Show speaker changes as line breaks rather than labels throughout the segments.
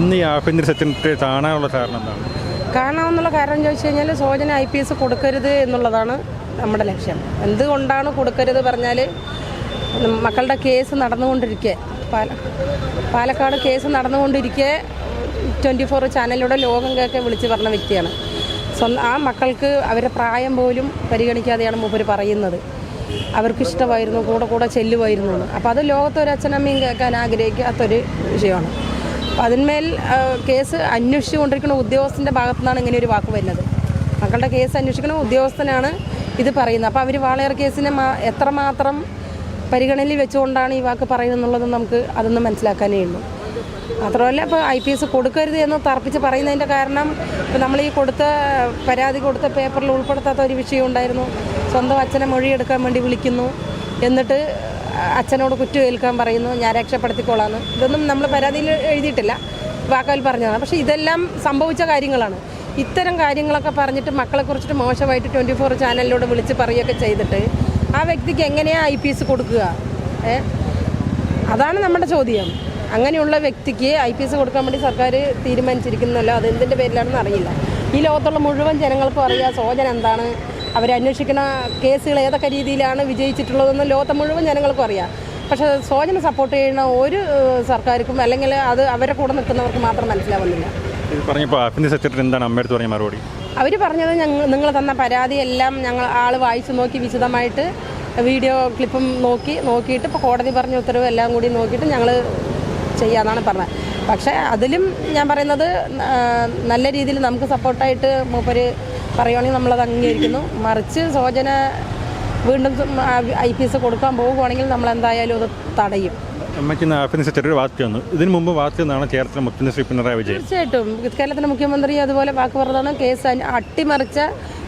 ഇന്ന് ഈ ആഭ്യന്തര സെക്രട്ടറി കാണാനുള്ള കാരണം എന്താണ്?
കാണാമെന്നുള്ള കാരണം ചോദിച്ചു കഴിഞ്ഞാൽ സോജന ഐ പി എസ് കൊടുക്കരുത് എന്നുള്ളതാണ് നമ്മുടെ ലക്ഷ്യം. എന്തുകൊണ്ടാണ് കൊടുക്കരുത് പറഞ്ഞാൽ മക്കളുടെ കേസ് നടന്നുകൊണ്ടിരിക്കെ. പാല പാലക്കാട് കേസ് നടന്നുകൊണ്ടിരിക്കെ ട്വന്റി ഫോർ ചാനലിലൂടെ ലോകം കേൾക്കെ വിളിച്ച് പറഞ്ഞ വ്യക്തിയാണ്. സ്വന്തം ആ മക്കൾക്ക് അവരുടെ പ്രായം പോലും പരിഗണിക്കാതെയാണ് മൂപ്പർ പറയുന്നത്. അവർക്ക് ഇഷ്ടമായിരുന്നു കൂടെ കൂടെ ചെല്ലുമായിരുന്നു അപ്പോൾ അത് ലോകത്തെ ഒരു അച്ഛനമ്മയും കേൾക്കാൻ ആഗ്രഹിക്കാത്തൊരു വിഷയമാണ്. അപ്പം അതിന്മേൽ കേസ് അന്വേഷിച്ചു കൊണ്ടിരിക്കുന്ന ഉദ്യോഗസ്ഥന്റെ ഭാഗത്തു നിന്നാണ് ഇങ്ങനെ ഒരു വാക്ക് വരുന്നത്. മക്കളുടെ കേസ് അന്വേഷിക്കുന്ന ഉദ്യോഗസ്ഥനാണ് ഇത് പറയുന്നത്. അപ്പോൾ അവർ വാളയർ കേസിനെ എത്രമാത്രം പരിഗണനയിൽ വെച്ചുകൊണ്ടാണ് ഈ വാക്ക് പറയുന്നത് എന്നുള്ളത് നമുക്ക് അതൊന്നും മനസ്സിലാക്കാനേ ഉള്ളൂ. മാത്രമല്ല ഇപ്പോൾ ഐ പി എസ് കൊടുക്കരുത് എന്ന് തർപ്പിച്ച് പറയുന്നതിന്റെ കാരണം ഇപ്പോൾ നമ്മൾ ഈ കൊടുത്ത പരാതി കൊടുത്ത പേപ്പറിൽ ഉൾപ്പെടുത്താത്ത ഒരു വിഷയം ഉണ്ടായിരുന്നു. സ്വന്തം അച്ഛനെ മൊഴിയെടുക്കാൻ വേണ്ടി വിളിക്കുന്നു. എന്നിട്ട് അച്ഛനോട് കുറ്റം ഏൽക്കാൻ പറയുന്നു ഞാൻ രക്ഷപ്പെടുത്തിക്കോളാന്ന്. ഇതൊന്നും നമ്മൾ പരാതിയിൽ എഴുതിയിട്ടില്ല. വാക്കാൽ പറഞ്ഞതാണ്. പക്ഷേ ഇതെല്ലാം സംഭവിച്ച കാര്യങ്ങളാണ്. ഇത്തരം കാര്യങ്ങളൊക്കെ പറഞ്ഞിട്ട് മക്കളെ കുറിച്ചിട്ട് മോശമായിട്ട് ട്വന്റി ഫോർ ചാനലിലൂടെ വിളിച്ച് പറയുകയൊക്കെ ചെയ്തിട്ട് ആ വ്യക്തിക്ക് എങ്ങനെയാണ് ഐ പി എസ് കൊടുക്കുക? അതാണ് നമ്മുടെ ചോദ്യം. അങ്ങനെയുള്ള വ്യക്തിക്ക് ഐ പി എസ് കൊടുക്കാൻ വേണ്ടി സർക്കാർ തീരുമാനിച്ചിരിക്കുന്നല്ലോ അത് എന്തിന്റെ പേരിലാണെന്ന് അറിയില്ല. ഈ ലോകത്തുള്ള മുഴുവൻ ജനങ്ങൾക്കും അറിയാം സോജൻ എന്താണ്? അവരന്വേഷിക്കുന്ന കേസുകൾ ഏതൊക്കെ രീതിയിലാണ് വിജയിച്ചിട്ടുള്ളതെന്ന് ലോകത്തെ മുഴുവൻ ജനങ്ങൾക്കും അറിയാം. പക്ഷേ സോജന സപ്പോർട്ട് ചെയ്യുന്ന ഒരു സർക്കാർക്കും അല്ലെങ്കിൽ അത് അവരെ കൂടെ നിൽക്കുന്നവർക്ക് മാത്രം മനസ്സിലാവുന്നില്ല. അവർ പറഞ്ഞത് ഞങ്ങൾ നിങ്ങൾ തന്ന പരാതിയെല്ലാം ഞങ്ങൾ ആൾ വായിച്ചു നോക്കി വിശദമായിട്ട് വീഡിയോ ക്ലിപ്പും നോക്കി നോക്കിയിട്ട് ഇപ്പോൾ കോടതി പറഞ്ഞ ഉത്തരവ് എല്ലാം കൂടി നോക്കിയിട്ട് ഞങ്ങൾ ചെയ്യാമെന്നാണ് പറഞ്ഞത്. പക്ഷേ അതിലും ഞാൻ പറയുന്നത് നല്ല രീതിയിൽ നമുക്ക് സപ്പോർട്ടായിട്ട് മൂപ്പര് പറയുവാണെങ്കിൽ നമ്മളത് അംഗീകരിക്കുന്നു. മറിച്ച് സോജന വീണ്ടും ഐ പി എസ് കൊടുക്കാൻ പോകുവാണെങ്കിൽ നമ്മൾ എന്തായാലും അത് തടയും.
അമ്മയ്ക്ക് വാർത്ത വന്നു ഇതിനു മുമ്പ് വാർത്ത എന്നാണ് കേരളത്തിലെ മുഖ്യമന്ത്രി പിണറായി വിജയൻ.
തീർച്ചയായിട്ടും. കേരളത്തിലെ മുഖ്യമന്ത്രി അതുപോലെ വാക്ക് പറഞ്ഞതാണ്. കേസ് അട്ടിമറിച്ച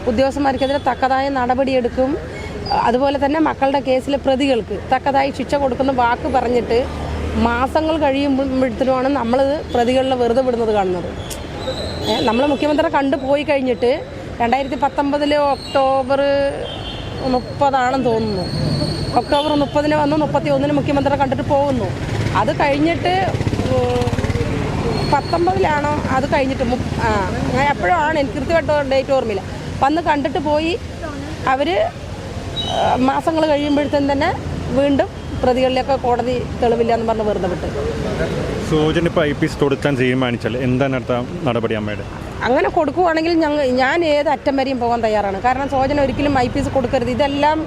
ഉദ്യോഗസ്ഥന്മാർക്കെതിരെ തക്കതായ നടപടിയെടുക്കും. അതുപോലെ തന്നെ മക്കളുടെ കേസിലെ പ്രതികൾക്ക് തക്കതായി ശിക്ഷ കൊടുക്കുന്ന വാക്ക് പറഞ്ഞിട്ട് മാസങ്ങൾ കഴിയുമ്പോഴത്തേനുമാണ് നമ്മൾ പ്രതികളിലെ വെറുതെ വിടുന്നത് കാണുന്നത്. നമ്മൾ മുഖ്യമന്ത്രിയെ കണ്ടു പോയി കഴിഞ്ഞിട്ട് രണ്ടായിരത്തി പത്തൊമ്പതിലെ ഒക്ടോബർ മുപ്പതാണെന്ന് തോന്നുന്നു. ഒക്ടോബർ മുപ്പതിന് വന്നു മുപ്പത്തി ഒന്നിന് മുഖ്യമന്ത്രിയെ കണ്ടിട്ട് പോകുന്നു. അത് കഴിഞ്ഞിട്ട് പത്തൊമ്പതിലാണോ? അത് കഴിഞ്ഞിട്ട് ആ ഞാൻ എപ്പോഴാണ് എനിക്ക് കൃത്യമായിട്ട് ഡേറ്റ് ഓർമ്മയില്ല. വന്ന് കണ്ടിട്ട് പോയി അവർ മാസങ്ങൾ കഴിയുമ്പോഴത്തേനും തന്നെ വീണ്ടും പ്രതികളിലൊക്കെ കോടതി തെളിവില്ല എന്ന് പറഞ്ഞ് വെറുതെ വിട്ടു.
സൂചന ഇപ്പോൾ ഐ പി എസ് കൊടുക്കാൻ തീരുമാനിച്ചാൽ എന്താണ് നടപടി അമ്മയുടെ?
അങ്ങനെ കൊടുക്കുവാണെങ്കിൽ ഞങ്ങൾ ഞാൻ ഏത് അറ്റം വരെയും പോകാൻ തയ്യാറാണ്. കാരണം സോജന ഒരിക്കലും ഐ പി എസ് കൊടുക്കരുത്. ഇതെല്ലാം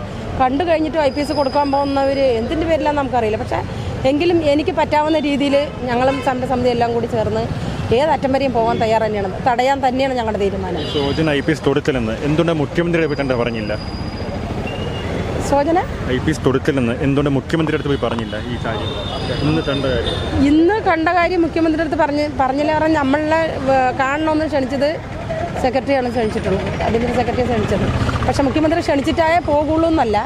കണ്ടു കഴിഞ്ഞിട്ട് ഐ പി എസ് കൊടുക്കാൻ പോകുന്നവർ എന്തിന്റെ പേരിലാന്ന് നമുക്കറിയില്ല. പക്ഷേ എങ്കിലും എനിക്ക് പറ്റാവുന്ന രീതിയിൽ ഞങ്ങളും സമരസമിതി എല്ലാം കൂടി ചേർന്ന് ഏത് അറ്റം വരെയും പോകാൻ തയ്യാറ് തന്നെയാണ് തടയാൻ തന്നെയാണ് ഞങ്ങളുടെ തീരുമാനം.
സോജൻ ഐ പി എസ് കൊടുത്തില്ലെന്ന് എന്തുകൊണ്ട് മുഖ്യമന്ത്രിയുടെ അടുത്ത് പറഞ്ഞില്ല?
സോജന
ഐ പി എസ് കൊടുക്കില്ലെന്ന് എന്തുകൊണ്ട് മുഖ്യമന്ത്രിയുടെ അടുത്ത് പോയി പറഞ്ഞില്ല ഈ കാര്യം? ഇന്ന് കണ്ട കാര്യം.
ഇന്ന് കണ്ട കാര്യം മുഖ്യമന്ത്രിയുടെ അടുത്ത് പറഞ്ഞ് പറഞ്ഞില്ല കാരണം നമ്മളെ കാണണമെന്ന് ക്ഷണിച്ചത് സെക്രട്ടറിയാണ് ക്ഷണിച്ചിട്ടുള്ളത്. ആഭ്യന്തര സെക്രട്ടറി ക്ഷണിച്ചത്. പക്ഷേ മുഖ്യമന്ത്രി ക്ഷണിച്ചിട്ടായേ പോകുള്ളൂ എന്നല്ല.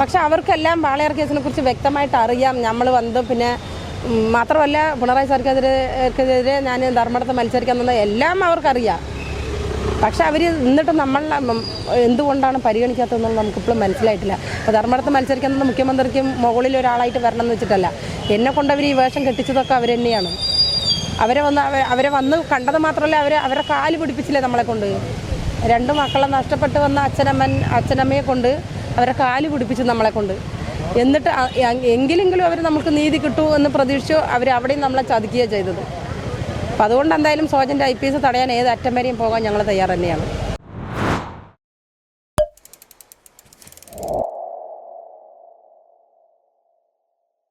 പക്ഷെ അവർക്കെല്ലാം വാളയാർ കേസിനെ കുറിച്ച് വ്യക്തമായിട്ട് അറിയാം. നമ്മൾ വന്നു പിന്നെ മാത്രമല്ല പിണറായി സർക്കാരിനെതിരെ ഞാൻ ധർമ്മടത്ത് മത്സരിക്കാൻ തന്ന എല്ലാം അവർക്കറിയാം. പക്ഷെ അവർ എന്നിട്ട് നമ്മളെ ഉം, എന്തുകൊണ്ടാണ് പരിഗണിക്കാത്തതെന്നുള്ളത് നമുക്കിപ്പോഴും മനസ്സിലായിട്ടില്ല. അപ്പോൾ ധർമ്മടത്ത് മത്സരിക്കുന്നത് മുഖ്യമന്ത്രിക്ക് മുകളിൽ ഒരാളായിട്ട് വരണം എന്ന് വെച്ചിട്ടല്ല. എന്നെ കൊണ്ട് അവർ ഈ വേഷം കെട്ടിച്ചതൊക്കെ അവർ തന്നെയാണ്. അവരെ വന്ന് അവ- അവരെ വന്ന് കണ്ടത് മാത്രമല്ല അവരെ അവരെ കാൽ പിടിപ്പിച്ചില്ലേ നമ്മളെ കൊണ്ട്. രണ്ട് മക്കളെ നഷ്ടപ്പെട്ട് വന്ന അച്ഛനമ്മൻ അച്ഛനമ്മയെ കൊണ്ട് അവരെ കാൽ പിടിപ്പിച്ചു നമ്മളെ കൊണ്ട്. എന്നിട്ട് എങ്കിലെങ്കിലും അവർ നമുക്ക് നീതി കിട്ടൂ എന്ന് പ്രതീക്ഷിച്ചു അവർ അവിടെയും നമ്മളെ ചതിക്കുകയാണ് ചെയ്തത്. അപ്പം അതുകൊണ്ട് എന്തായാലും സോജന്റെ ഐ പി എസ് തടയാൻ ഏത് അറ്റം വരെയും പോകാൻ ഞങ്ങൾ തയ്യാറ് തന്നെയാണ്